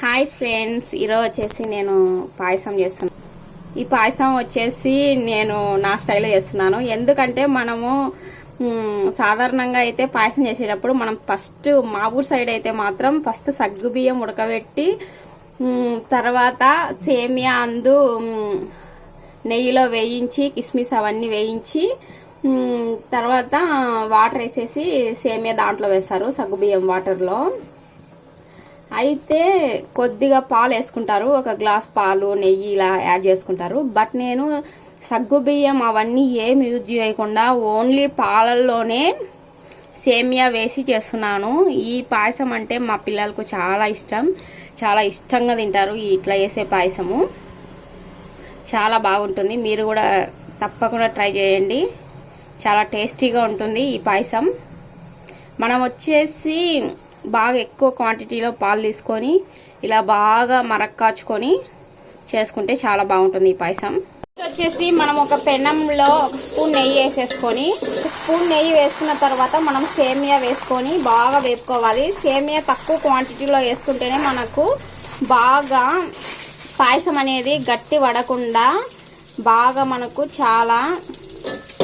Hi friends ఈరోజు వచ్చేసి నేను పాయసం చేస్తున్నాను ఈ పాయసం వచ్చేసి నేను నా స్టైల్లో చేస్తున్నాను. ఎందుకంటే మనము సాధారణంగా అయితే పాయసం చేసేటప్పుడు మనం ఫస్ట్ మా ఊరు సైడ్ అయితే మాత్రం ఫస్ట్ సగ్గు బియ్యం ఉడకబెట్టి తర్వాత సేమియా అందు నెయ్యిలో వేయించి కిస్మిస్ అవన్నీ వేయించి తర్వాత వాటర్ వేసేసి సేమియా దాంట్లో వేస్తారు సగ్గుబియ్యం వాటర్లో. అయితే కొద్దిగా పాలు వేసుకుంటారు. ఒక గ్లాస్ పాలు నెయ్యి ఇలా యాడ్ చేసుకుంటారు. బట్ నేను సగ్గు బియ్యం అవన్నీ ఏమి యూజ్ చేయకుండా ఓన్లీ పాలల్లోనే సేమియా వేసి చేస్తున్నాను. ఈ పాయసం అంటే మా పిల్లలకు చాలా ఇష్టం. చాలా ఇష్టంగా తింటారు ఇట్లా చేసే పాయసము. చాలా బాగుంటుంది. మీరు కూడా తప్పకుండా ట్రై చేయండి. చాలా టేస్టీగా ఉంటుంది ఈ పాయసం. మనం వచ్చేసి బాగా ఎక్కువ క్వాంటిటీలో పాలు తీసుకొని ఇలా బాగా మరక్కాచుకొని చేసుకుంటే చాలా బాగుంటుంది ఈ పాయసం. వచ్చేసి మనం ఒక పెనంలో ఒక స్పూన్ నెయ్యి వేసేసుకొని స్పూన్ నెయ్యి వేసుకున్న తర్వాత మనం సేమియా వేసుకొని బాగా వేపుకోవాలి. సేమియా తక్కువ క్వాంటిటీలో వేసుకుంటేనే మనకు బాగా పాయసం అనేది గట్టి పడకుండా బాగా మనకు చాలా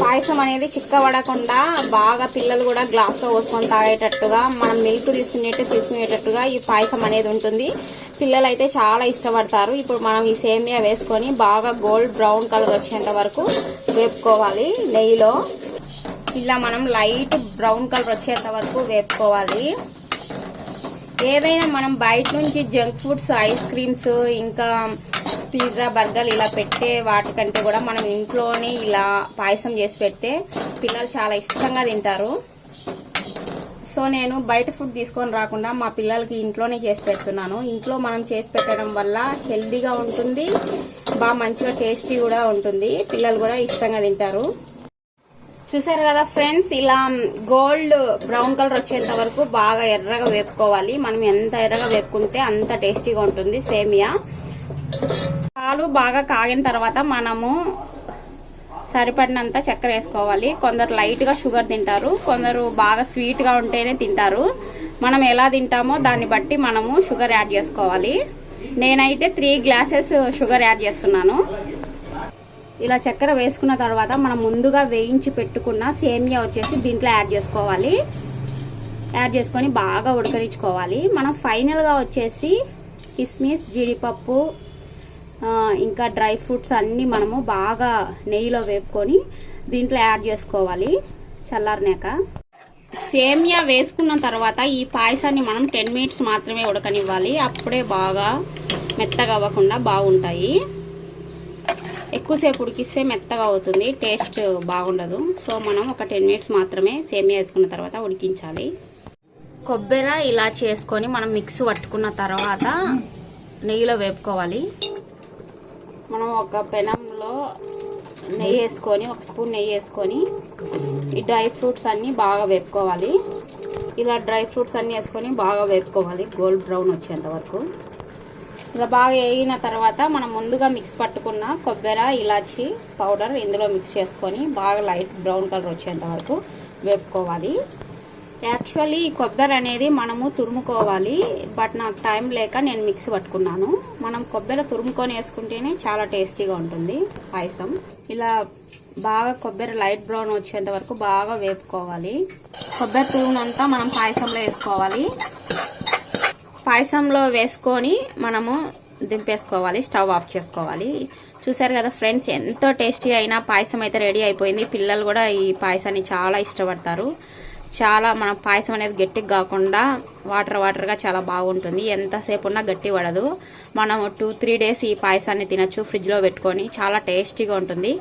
పాయసం అనేది చిక్కబడకుండా బాగా పిల్లలు కూడా గ్లాస్లో పోసుకొని తాగేటట్టుగా మనం మిల్క్ తీసుకునేట్టు తీసుకునేటట్టుగా ఈ పాయసం అనేది ఉంటుంది. పిల్లలు అయితే చాలా ఇష్టపడతారు. ఇప్పుడు మనం ఈ సేమియా వేసుకొని బాగా గోల్డ్ బ్రౌన్ కలర్ వచ్చేంత వరకు వేపుకోవాలి నెయ్యిలో. ఇలా మనం లైట్ బ్రౌన్ కలర్ వచ్చేంత వరకు వేపుకోవాలి. ఏదైనా మనం బయట నుంచి జంక్ ఫుడ్స్ ఐస్ క్రీమ్స్ ఇంకా పిజ్జా బర్గర్ ఇలా పెట్టే వాటికంటే కూడా మనం ఇంట్లోనే ఇలా పాయసం చేసి పెడితే పిల్లలు చాలా ఇష్టంగా తింటారు. సో నేను బయట ఫుడ్ తీసుకొని రాకుండా మా పిల్లలకి ఇంట్లోనే చేసి పెడుతున్నాను. ఇంట్లో మనం చేసి పెట్టడం వల్ల హెల్దీగా ఉంటుంది బాగా మంచిగా టేస్టీ కూడా ఉంటుంది. పిల్లలు కూడా ఇష్టంగా తింటారు. చూసారు కదా ఫ్రెండ్స్ ఇలా గోల్డ్ బ్రౌన్ కలర్ వచ్చేంత వరకు బాగా ఎర్రగా వేపుకోవాలి. మనం ఎంత ఎర్రగా వేపుకుంటే అంత టేస్టీగా ఉంటుంది సేమియా. పాలు బాగా కాగిన తర్వాత మనము సరిపడినంత చక్కెర వేసుకోవాలి. కొందరు లైట్గా షుగర్ తింటారు కొందరు బాగా స్వీట్గా ఉంటేనే తింటారు. మనం ఎలా తింటామో దాన్ని బట్టి మనము షుగర్ యాడ్ చేసుకోవాలి. నేనైతే త్రీ గ్లాసెస్ షుగర్ యాడ్ చేస్తున్నాను. ఇలా చక్కెర వేసుకున్న తర్వాత మనం ముందుగా వేయించి పెట్టుకున్న సేమియా వచ్చేసి దీంట్లో యాడ్ చేసుకోవాలి. యాడ్ చేసుకొని బాగా ఉడకరించుకోవాలి మనం ఫైనల్గా వచ్చేసి కిస్మిస్ జీడిపప్పు ఇంకా డ్రై ఫ్రూట్స్ అన్నీ మనము బాగా నెయ్యిలో వేపుకొని దీంట్లో యాడ్ చేసుకోవాలి చల్లారినాక. సేమియా వేసుకున్న తర్వాత ఈ పాయసాన్ని మనం టెన్ మినిట్స్ మాత్రమే ఉడకనివ్వాలి. అప్పుడే బాగా మెత్తగా అవ్వకుండా బాగుంటాయి. ఎక్కువసేపు ఉడికిస్తే మెత్తగా అవుతుంది టేస్ట్ బాగుండదు. సో మనం ఒక టెన్ మినిట్స్ మాత్రమే సేమియా వేసుకున్న తర్వాత ఉడికించాలి. కొబ్బరి ఇలా చేసుకొని మనం మిక్స్ పట్టుకున్న తర్వాత నెయ్యిలో వేపుకోవాలి. మనం ఒక పెనంలో నెయ్యి వేసుకొని ఒక స్పూన్ నెయ్యి వేసుకొని ఈ డ్రై ఫ్రూట్స్ అన్నీ బాగా వేపుకోవాలి. ఇలా డ్రై ఫ్రూట్స్ అన్నీ వేసుకొని బాగా వేపుకోవాలి. గోల్డ్ బ్రౌన్ వచ్చేంత వరకు. ఇలా బాగా వేగిన తర్వాత మనం ముందుగా మిక్స్ పట్టుకున్న కొబ్బరి ఇలాచి పౌడర్ ఇందులో మిక్స్ చేసుకొని బాగా లైట్ బ్రౌన్ కలర్ వచ్చేంత వరకు వేపుకోవాలి. యాక్చువల్లీ ఈ కొబ్బరి అనేది మనము తురుముకోవాలి బట్ నాకు టైం లేక నేను మిక్స్ పట్టుకున్నాను. మనం కొబ్బరి తురుముకొని వేసుకుంటేనే చాలా టేస్టీగా ఉంటుంది పాయసం. ఇలా బాగా కొబ్బరి లైట్ బ్రౌన్ వచ్చేంత వరకు బాగా వేపుకోవాలి. కొబ్బరి తురుమునంతా మనం పాయసంలో వేసుకోవాలి. పాయసంలో వేసుకొని మనము దింపేసుకోవాలి స్టవ్ ఆఫ్ చేసుకోవాలి. చూసారు కదా ఫ్రెండ్స్ ఎంతో టేస్టీ అయినా పాయసం అయితే రెడీ అయిపోయింది. పిల్లలు కూడా ఈ పాయసాన్ని చాలా ఇష్టపడతారు. చాలా మన పాయసం అనేది గట్టిగా కాకుండా వాటర్ వాటర్గా చాలా బాగుంటుంది. ఎంతసేపు ఉన్నా గట్టి పడదు. మనం టూ త్రీ డేస్ ఈ పాయసాన్ని తినచ్చు ఫ్రిడ్జ్లో పెట్టుకొని. చాలా టేస్టీగా ఉంటుంది.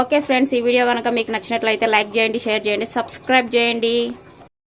ఓకే ఫ్రెండ్స్ ఈ వీడియో కనుక మీకు నచ్చినట్లయితే లైక్ చేయండి షేర్ చేయండి సబ్స్క్రైబ్ చేయండి.